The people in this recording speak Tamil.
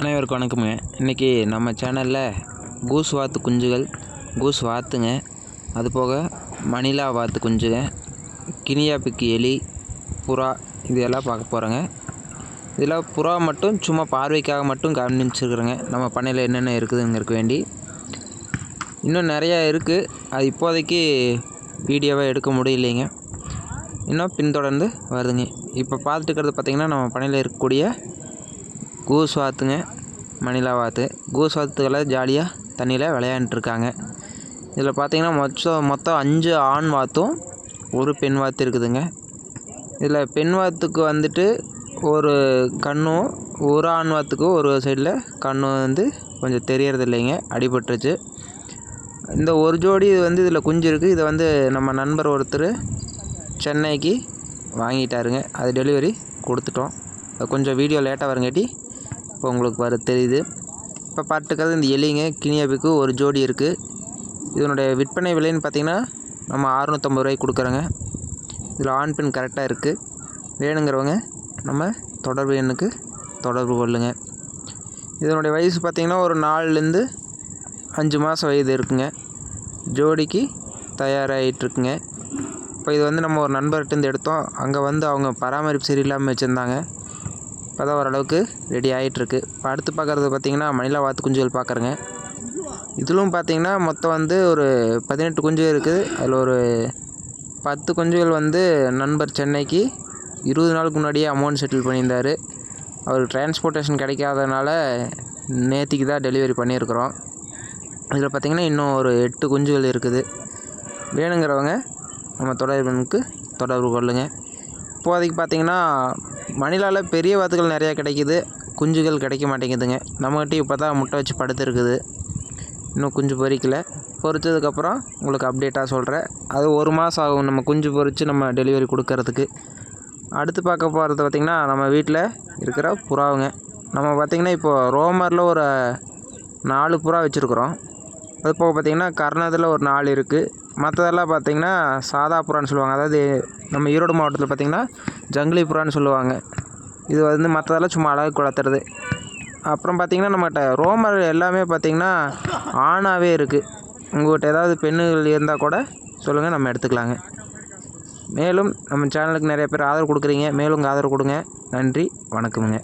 அனைவருக்கும் வணக்கமுங்க. இன்றைக்கி நம்ம சேனலில் கூஸ் வாத்து குஞ்சுகள் கூஸ் வாத்துங்க. அது போக மணிலா வாத்து குஞ்சுங்க கினியா பிக்கு எலி புறா இது எல்லாம் பார்க்க போகிறோங்க இதில் புறா மட்டும் சும்மா பார்வைக்காக மட்டும் கவனிச்சிருக்குறேங்க. நம்ம பண்ணையில் என்னென்ன இருக்குதுங்கிறக்கு வேண்டி. இன்னும் நிறையா இருக்குது அது இப்போதைக்கு வீடியோவை எடுக்க முடியலைங்க. இன்னும் பின்தொடர்ந்து வருதுங்க. இப்போ பார்த்துட்டு இருக்கிறது பார்த்திங்கன்னா நம்ம பண்ணையில் இருக்கக்கூடிய கூஸ் வாத்துங்க மணிலா வாத்து கூஸ் வாத்துக்களை ஜாலியாக தண்ணியில் விளையாண்டுருக்காங்க. இதில் பார்த்தீங்கன்னா மொத்தம் மொத்தம் அஞ்சு ஆண் வாத்தும் ஒரு பெண் வாத்து இருக்குதுங்க. இதில் பெண் வாத்துக்கு வந்துட்டு ஒரு கண்ணும் ஒரு ஆண் வாத்துக்கு ஒரு சைடில் கண்ணு வந்து கொஞ்சம் தெரியறது இல்லைங்க அடிபட்டுருச்சு. இந்த ஒரு ஜோடி இது வந்து இதில் குஞ்சு இருக்குது இதை வந்து நம்ம நண்பர் ஒருத்தர் சென்னைக்கு வாங்கிட்டாருங்க. அது டெலிவரி கொடுத்துட்டோம். கொஞ்சம் வீடியோ லேட்டாக வரங்காட்டி இப்போ உங்களுக்கு வர தெரியுது. இப்போ பார்த்துக்கிறது இந்த எலிங்க கினியாபிக்கு ஒரு ஜோடி இருக்குது இதனுடைய விற்பனை விலைன்னு பார்த்திங்கன்னா நம்ம அறுநூற்றம்பது ரூபாய்க்கு கொடுக்குறோங்க. இதில் ஆண் பெண் கரெக்டாக இருக்குது வேணுங்கிறவங்க நம்ம தொடர்பு எண்ணுக்கு தொடர்பு கொள்ளுங்கள் இதனுடைய வயசு பார்த்திங்கன்னா ஒரு நாலுலேருந்து அஞ்சு மாதம் வயது இருக்குங்க. ஜோடிக்கு தயாராகிட்டுருக்குங்க இப்போ இது வந்து நம்ம ஒரு நண்பர்கிட்டேருந்து எடுத்தோம். அங்கே வந்து அவங்க பராமரிப்பு சரியில்லாமல் வச்சுருந்தாங்க. இப்போ தான் ஓரளவுக்கு ரெடி ஆகிட்டுருக்கு இப்போ அடுத்து பார்க்குறது பார்த்திங்கன்னா மணிலா வாத்து குஞ்சுகள் பார்க்குறேங்க இதிலும் பார்த்திங்கன்னா மொத்தம் வந்து ஒரு பதினெட்டு குஞ்சு இருக்குது. அதில் ஒரு பத்து குஞ்சுகள் வந்து நண்பர் சென்னைக்கு இருபது நாளுக்கு முன்னாடியே அமௌண்ட் செட்டில் பண்ணியிருந்தார். அவர் டிரான்ஸ்போர்ட்டேஷன் கிடைக்காதனால நேற்றுக்கு தான் டெலிவரி பண்ணியிருக்கிறோம். இதில் பார்த்திங்கன்னா இன்னும் ஒரு எட்டு குஞ்சுகள் இருக்குது. வேணுங்கிறவங்க நம்ம தொடர்புக்கு தொடர்பு கொள்ளுங்கள் இப்போதைக்கு பார்த்திங்கன்னா மணிலாவில் பெரிய வாத்துகள் நிறையா கிடைக்கிது. குஞ்சுகள் கிடைக்க மாட்டேங்குதுங்க. நம்மகிட்ட இப்போ தான் முட்டை வச்சு படுத்துருக்குது. இன்னும் குஞ்சு பொறிக்கல. பொறிச்சதுக்கப்புறம் உங்களுக்கு அப்டேட்டாக சொல்கிறேன் அது ஒரு மாதம் ஆகும் நம்ம குஞ்சு பொறித்து நம்ம டெலிவரி கொடுக்கறதுக்கு. அடுத்து பார்க்க போகிறது பார்த்திங்கன்னா நம்ம வீட்டில் இருக்கிற புறாவுங்க. நம்ம பார்த்திங்கன்னா இப்போது ரோமரில் ஒரு நாலு புறா வச்சுருக்குறோம். அது போக பார்த்திங்கன்னா கர்ணத்தில் ஒரு நாலு இருக்குது மற்றதெல்லாம் பார்த்திங்கன்னா சாதா புறான்னு சொல்லுவாங்க. அதாவது நம்ம ஈரோடு மாவட்டத்தில் பார்த்திங்கன்னா ஜங்கிலி புறான்னு சொல்லுவாங்க. இது வந்து மற்றதெல்லாம் சும்மா அழகு குளத்துறது. அப்புறம் பார்த்திங்கன்னா நம்மகிட்ட ரோமர் எல்லாமே பார்த்திங்கன்னா ஆணாகவே இருக்குது உங்கள்கிட்ட ஏதாவது பெண்ணுகள் இருந்தால் கூட சொல்லுங்கள் நம்ம எடுத்துக்கலாங்க. மேலும் நம்ம சேனலுக்கு நிறைய பேர் ஆதரவு கொடுக்குறீங்க. மேலும் உங்கள் ஆதரவு கொடுங்க. நன்றி வணக்கமுங்க.